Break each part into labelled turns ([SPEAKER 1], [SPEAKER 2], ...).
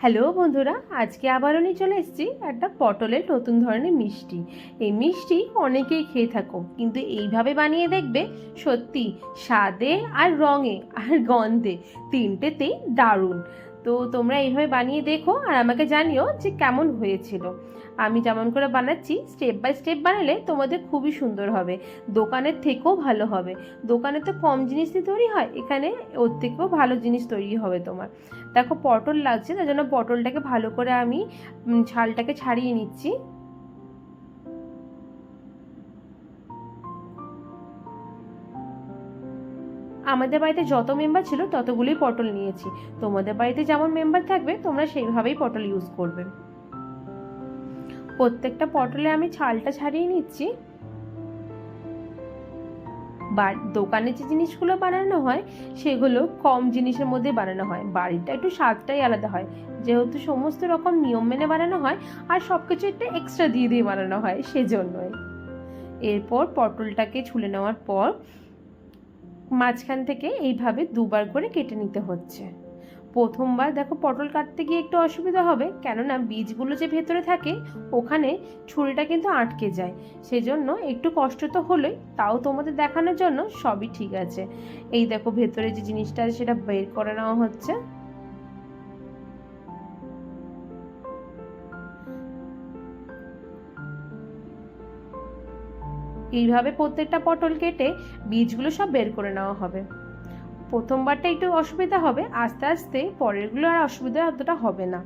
[SPEAKER 1] Hello বন্ধুরা, আজকে আবারও নিয়ে চলে এসেছি একটা পটলের নতুন ধরনের মিষ্টি। এই মিষ্টি অনেকেই খেয়ে থাকো, কিন্তু এইভাবে বানিয়ে দেখবে সত্যি স্বাদে আর রঙে আর গন্ধে তিনটেতেই দারুণ। তো তোমরা এইভাবে বানিয়ে দেখো আর আমাকে জানিও যে কেমন হয়েছিল। আমি যেমন করে বানাচ্ছি স্টেপ বাই স্টেপ বানালে তোমাদের খুবই সুন্দর হবে। দোকানের থেকেও ভালো হবে। দোকানে তো কম জিনিস দিয়ে তৈরি হয়, এখানে ওর থেকেও ভালো জিনিস তৈরি হবে তোমার। দেখো পটল লাগছে, তার জন্য পটলটাকে ভালো করে আমি ছালটাকে ছাড়িয়ে নিচ্ছি। আমাদের বাড়িতে যত মেম্বার ছিল ততগুলোই পটল নিয়েছি। তোমাদের বাড়িতে যেমন মেম্বার থাকবে, তোমরা সেইভাবেই পটল ইউজ করবে। প্রত্যেকটা পটলে আমি ছালটা ছাড়িয়ে নিচ্ছি। বা দোকানে যে জিনিসগুলো বানানো হয়, সেগুলো কম জিনিসের মধ্যে বানানো হয়। বাড়িটা একটু স্বাদটাই আলাদা হয়। যেহেতু সমস্ত রকম নিয়ম মেনে বানানো হয়, আর সব কিছু একটু এক্সট্রা দিয়ে দিয়ে বানানো হয়, সেজন্যই। এরপর পটলটাকে ছুলে নেওয়ার পর মাঝখান থেকে এইভাবে দুবার করে কেটে নিতে হচ্ছে। প্রথমবার দেখো পটল কাটতে গিয়ে একটু অসুবিধা হবে, কেননা বীজগুলো যে ভেতরে থাকে, ওখানে ছুরিটা কিন্তু আটকে যায়। সেজন্য একটু কষ্ট তো হলোই, তাও তোমাদের দেখানোর জন্য সবই ঠিক আছে। এই দেখো ভেতরে যে জিনিসটা আছে সেটা বের করে নেওয়া হচ্ছে। এইভাবে প্রত্যেকটা পটল কেটে বীজগুলো সব বের করে নেওয়া হবে। প্রথমবারটা একটু অসুবিধা হবে, আস্তে আস্তে পরেরগুলো আর অসুবিধা অতটা হবে না।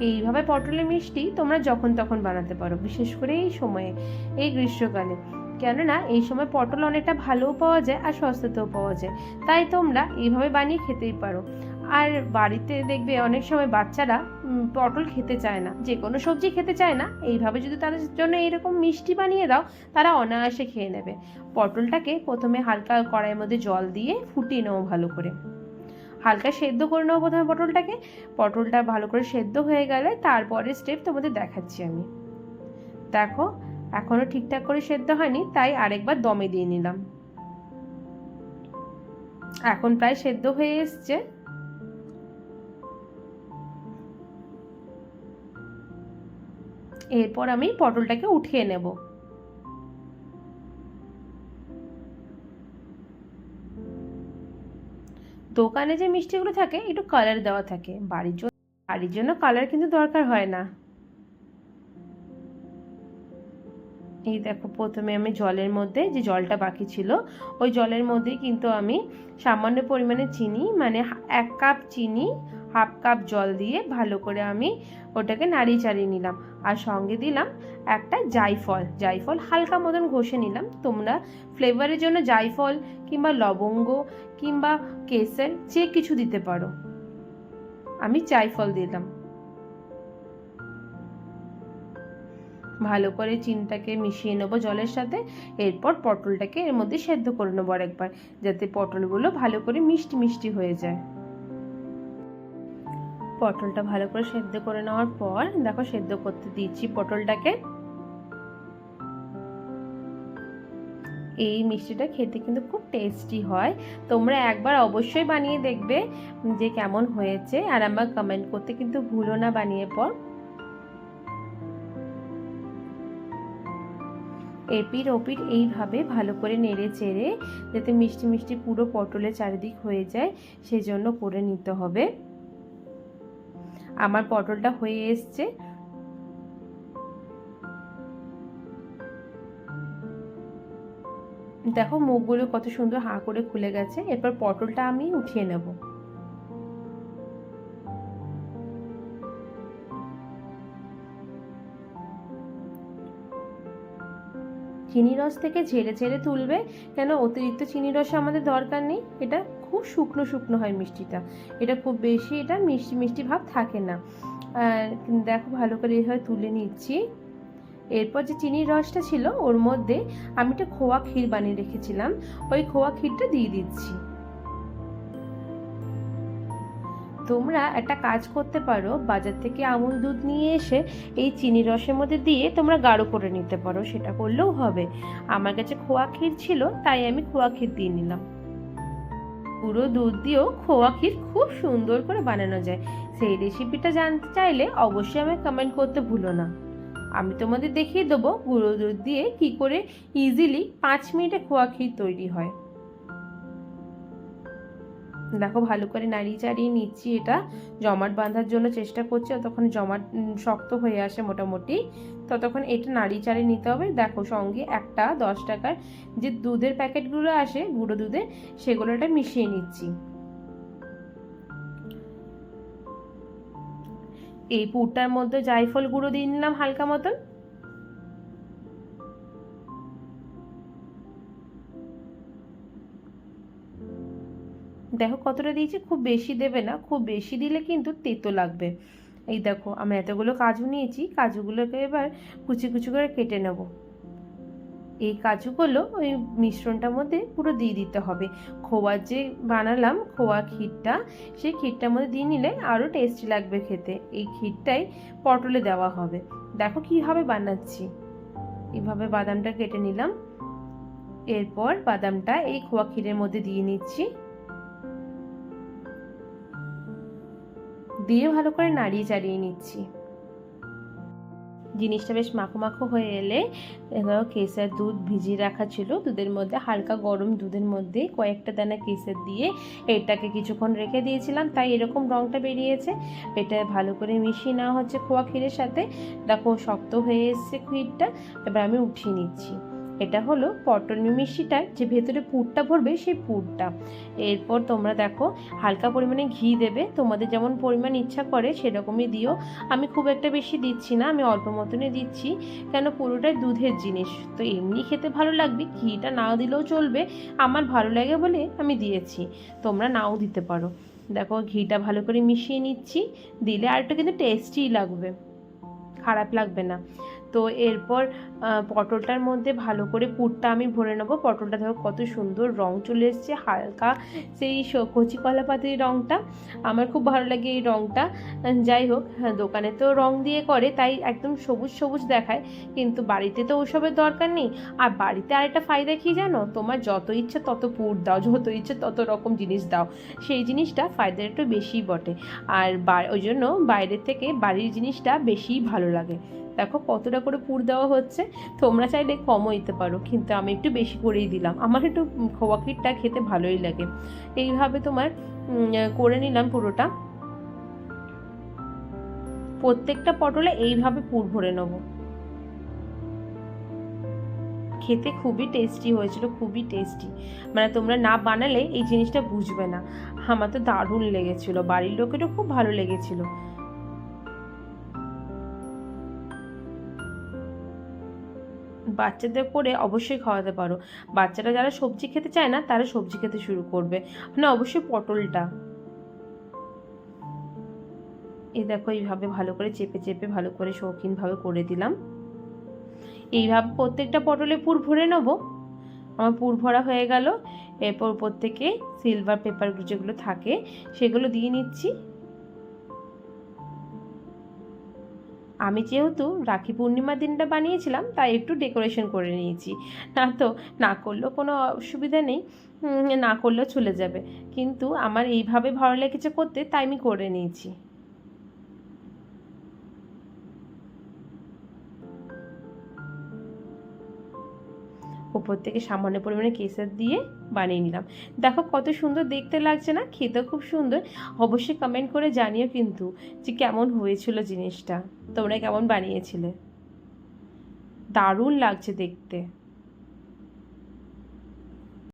[SPEAKER 1] এইভাবে পটলের মিষ্টি তোমরা যখন তখন বানাতে পারো, বিশেষ করে এই সময়ে, এই গ্রীষ্মকালে। কেননা এই সময় পটল অনেকটা ভালোও পাওয়া যায় আর সস্তাতেও পাওয়া যায়। তাই তোমরা এইভাবে বানিয়ে খেতেই পারো। আর বাড়িতে দেখবে অনেক সময় বাচ্চারা পটল খেতে চায় না। যে কোনো সবজি খেতে চায় না। এইভাবে যদি তাদের জন্য এইরকম মিষ্টি বানিয়ে দাও, তারা অনায়াসে খেয়ে নেবে। পটলটাকে প্রথমে হালকা কড়াইয়ের মধ্যে জল দিয়ে ফুটিয়ে নেব ভালো করে। হালকা সেদ্ধ করে নেব প্রথমে পটলটাকে। পটলটা ভালো করে সেদ্ধ হয়ে গেলে তারপরে স্টেপ তোমাদের দেখাচ্ছি আমি। দেখো এখনও ঠিকঠাক করে সেদ্ধ হয়নি, তাই আরেকবার দমে দিয়ে নিলাম। এখন প্রায় সেদ্ধ হয়ে এসছে। এরপর আমি পটলটাকে উঠিয়ে নেব। দোকানে যে মিষ্টিগুলো থাকে, একটু কালার দেওয়া থাকে। বাড়ির জন্য বাড়ির জন্য কালার কিন্তু দরকার হয় না। এই দেখো, প্রথমে আমি জলের মধ্যে যে জলটা বাকি ছিল, ওই জলের মধ্যেই কিন্তু আমি সামান্য পরিমাণে চিনি মানে এক কাপ চিনি, হাফ কাপ জল দিয়ে ভালো করে আমি ওটাকে নাড়িয়ে চাড়িয়ে নিলাম। আর সঙ্গে দিলাম একটা জায়ফল। জায়ফল হালকা মতন ঘষে নিলাম। তোমরা ফ্লেভারের জন্য জায়ফল কিংবা লবঙ্গ কিংবা কেসর যে কিছু দিতে পারো, আমি জায়ফল দিলাম। ভালো করে চিনটাকে মিশিয়ে নেব জলের সাথে। এরপর পটলটাকে এর মধ্যে সেদ্ধ করে নেব আরেকবার, যাতে পটলগুলো ভালো করে মিষ্টি মিষ্টি হয়ে যায়। পটলটা ভালো করে সেদ্ধ করে নেওয়ার পর, দেখো সেদ্ধ করতে দিচ্ছি পটলটাকে। এই মিষ্টিটা খেতে কিন্তু খুব টেস্টি হয়। তোমরা একবার অবশ্যই বানিয়ে দেখবে যে কেমন হয়েছে, আর আমার কমেন্ট করতে কিন্তু ভুলো না বানিয়ে পর। এপিট ওপিট এইভাবে ভালো করে নেড়ে চেড়ে যাতে মিষ্টি মিষ্টি পুরো পটলের চারিদিক হয়ে যায়, সেজন্য করে নিতে হবে। আমার পটলটা হয়ে এসছে। দেখো মুখগুলো কত সুন্দর হাঁ করে খুলে গেছে। এরপর পটলটা আমি উঠিয়ে নেব। চিনি রস থেকে ঝেড়ে ঝেড়ে তুলবে। কেন? অতিরিক্ত চিনি রস আমাদের দরকার নেই। এটা খুব শুকনো শুকনো হয় মিষ্টিটা। এটা খুব বেশি এটা মিষ্টি মিষ্টি ভাব থাকে না। আর দেখো ভালো করে এভাবে তুলে নিচ্ছি। এরপর যে চিনির রসটা ছিল, ওর মধ্যে আমি একটা খোয়া ক্ষীর বানিয়ে রেখেছিলাম। ওই খোয়া ক্ষীরটা দিয়ে দিচ্ছি। তোমরা একটা কাজ করতে পারো, বাজার থেকে আমুল দুধ নিয়ে এসে এই চিনি রসের মধ্যে দিয়ে তোমরা গাঢ় করে নিতে পারো, সেটা করলেও হবে। আমার কাছে খোয়া ক্ষীর ছিল, তাই আমি খোয়া ক্ষীর দিয়ে নিলাম। পুরো দুধ দিয়েও খোয়া ক্ষীর খুব সুন্দর করে বানানো যায়। সেই রেসিপিটা জানতে চাইলে অবশ্যই আমায় কমেন্ট করতে ভুলো না। আমি তোমাদের দেখিয়ে দেবো, গুঁড়ো দুধ দিয়ে কি করে ইজিলি পাঁচ মিনিটে খোয়া ক্ষীর তৈরি হয়। দেখো, ভালো করে নাড়িয়ে চাড়িয়ে নিচ্ছি এটা। জমাট বাঁধার জন্য চেষ্টা করছি ততক্ষণ জমাট শক্ত হয়ে আসে মোটামুটি। ততক্ষণ এটা নাড়িয়ে চাড়িয়ে নিতে হবে। দেখো, সঙ্গে একটা দশ টাকার যে দুধের প্যাকেটগুলো আসে, গুঁড়ো দুধের, সেগুলো এটা মিশিয়ে নিচ্ছি। এই পুরটার মধ্যে জায়ফল গুঁড়ো দিয়ে নিলাম হালকা মতন। দেখো কতটা দিয়েছি? খুব বেশি দেবে না, খুব বেশি দিলে কিন্তু তেতো লাগবে। এই দেখো, আমি এতগুলো কাজু নিয়েছি, কাজুগুলোকে এবার কুচি কুচি করে কেটে নেব। এই কাজুগুলো ওই মিশ্রণটার মধ্যে পুরো দিয়ে দিতে হবে। খোয়ার যে বানালাম, খোয়া ক্ষীরটা, সেই ক্ষীরটার মধ্যে দিয়ে নিলে আরও টেস্টি লাগবে খেতে। এই ক্ষীরটাই পটলে দেওয়া হবে। দেখো কীভাবে বানাচ্ছি। এভাবে বাদামটা কেটে নিলাম। এরপর বাদামটা এই খোয়া ক্ষীরের মধ্যে দিয়ে নিচ্ছি। দিয়ে ভালো করে নাড়িয়ে চাড়িয়ে নিচ্ছি। জিনিসটা বেশ মাখো মাখো হয়ে এলে এবার কেসের দুধ ভিজিয়ে রাখা ছিল, দুধের মধ্যে হালকা গরম দুধের মধ্যে কয়েকটা দানা কেসের দিয়ে এটাকে কিছুক্ষণ রেখে দিয়েছিলাম, তাই এরকম রঙটা বেরিয়েছে। এটা ভালো করে মিশিয়ে নেওয়া হচ্ছে খোয়া ক্ষীরের সাথে। দেখো, শক্ত হয়ে এসছে ক্ষীরটা, এবার আমি উঠিয়ে নিচ্ছি। এটা হলো পটল মিষ্টিটার যে ভেতরে পুরটা ভরবে সেই পুরটা। এরপর তোমরা দেখো, হালকা পরিমাণে ঘি দেবে। তোমাদের যেমন পরিমাণ ইচ্ছা করে সেরকমই দিও। আমি খুব একটা বেশি দিচ্ছি না, আমি অল্প মতনই দিচ্ছি, কেন পুরোটাই দুধের জিনিস। তো এমনি খেতে ভালো লাগবে, ঘিটা নাও দিলেও চলবে। আমার ভালো লাগে বলে আমি দিয়েছি, তোমরা নাও দিতে পারো। দেখো, ঘিটা ভালো করে মিশিয়ে নিচ্ছি, দিলে আর একটু কিন্তু টেস্টিই লাগবে। খারাপ লাগবে না। তো এরপর পটলটার মধ্যে ভালো করে পুরটা আমি ভরে নেব। পটলটা দেখো কত সুন্দর রং চলে এসছে হালকা সেই কচি কলা পাতির রঙটা আমার খুব ভালো লাগে এই রঙটা যাই হোক হ্যাঁ, দোকানে তো রং দিয়ে করে তাই একদম সবুজ সবুজ দেখায়। কিন্তু বাড়িতে তো ওসবের দরকার নেই। আর বাড়িতে আরেকটা ফায়দা কি জানো? তোমার যত ইচ্ছা তত পুর দাও যত ইচ্ছে তত রকম জিনিস দাও। সেই জিনিসটা ফায়দাটা একটু বেশিই বটে। আর ওই জন্য বাইরের থেকে বাড়ির জিনিসটা বেশিই ভালো লাগে। দেখো কতটা করে পুর দেওয়া হচ্ছে, তোমরা চাইলে কমও দিতে পারো, কিন্তু আমি একটু বেশি করেই দিলাম। আমার একটু খোয়া ক্ষীরটা খেতে ভালোই লাগে। এইভাবে তোমার করে নিলাম পুরোটা। প্রত্যেকটা পটলে এইভাবে পুর ভরে নেব। খেতে খুবই টেস্টি হয়েছিল, খুবই টেস্টি। মানে তোমরা না বানালে এই জিনিসটা বুঝবে না। আমার তো দারুণ লেগেছিল, বাড়ির লোকেরও খুব ভালো লেগেছিল। বাচ্চাদের করে অবশ্যই খাওয়াতে পারো। বাচ্চারা যারা সবজি খেতে চায় না, তারা সবজি খেতে শুরু করবে। মানে অবশ্যই পটলটা। এই দেখো, এইভাবে ভালো করে চেপে চেপে ভালো করে শৌখিনভাবে করে দিলাম। এইভাবে প্রত্যেকটা পটলে পুর ভরে নেব। আমার পুর ভরা হয়ে গেল। এরপর প্রত্যেকে সিলভার পেপার যেগুলো থাকে, সেগুলো দিয়ে নিচ্ছি। আমি যেহেতু রাখি পূর্ণিমার দিনটা বানিয়েছিলাম, তাই একটু ডেকোরেশন করে নিয়েছি। না তো, না করলেও কোনো অসুবিধা নেই না করলেও চলে যাবে। কিন্তু আমার এইভাবে ভালো লেগেছে করতে, তাই আমি করে নিয়েছি। উপর থেকে সামান্য পরিমাণে কেসার দিয়ে বানিয়ে নিলাম। দেখো কত সুন্দর দেখতে লাগছে না? খেতেও খুব সুন্দর। অবশ্যই কমেন্ট করে জানিও কিন্তু যে কেমন হয়েছিল জিনিসটা। তোমরা কেমন বানিয়েছিলে? দারুণ লাগছে দেখতে।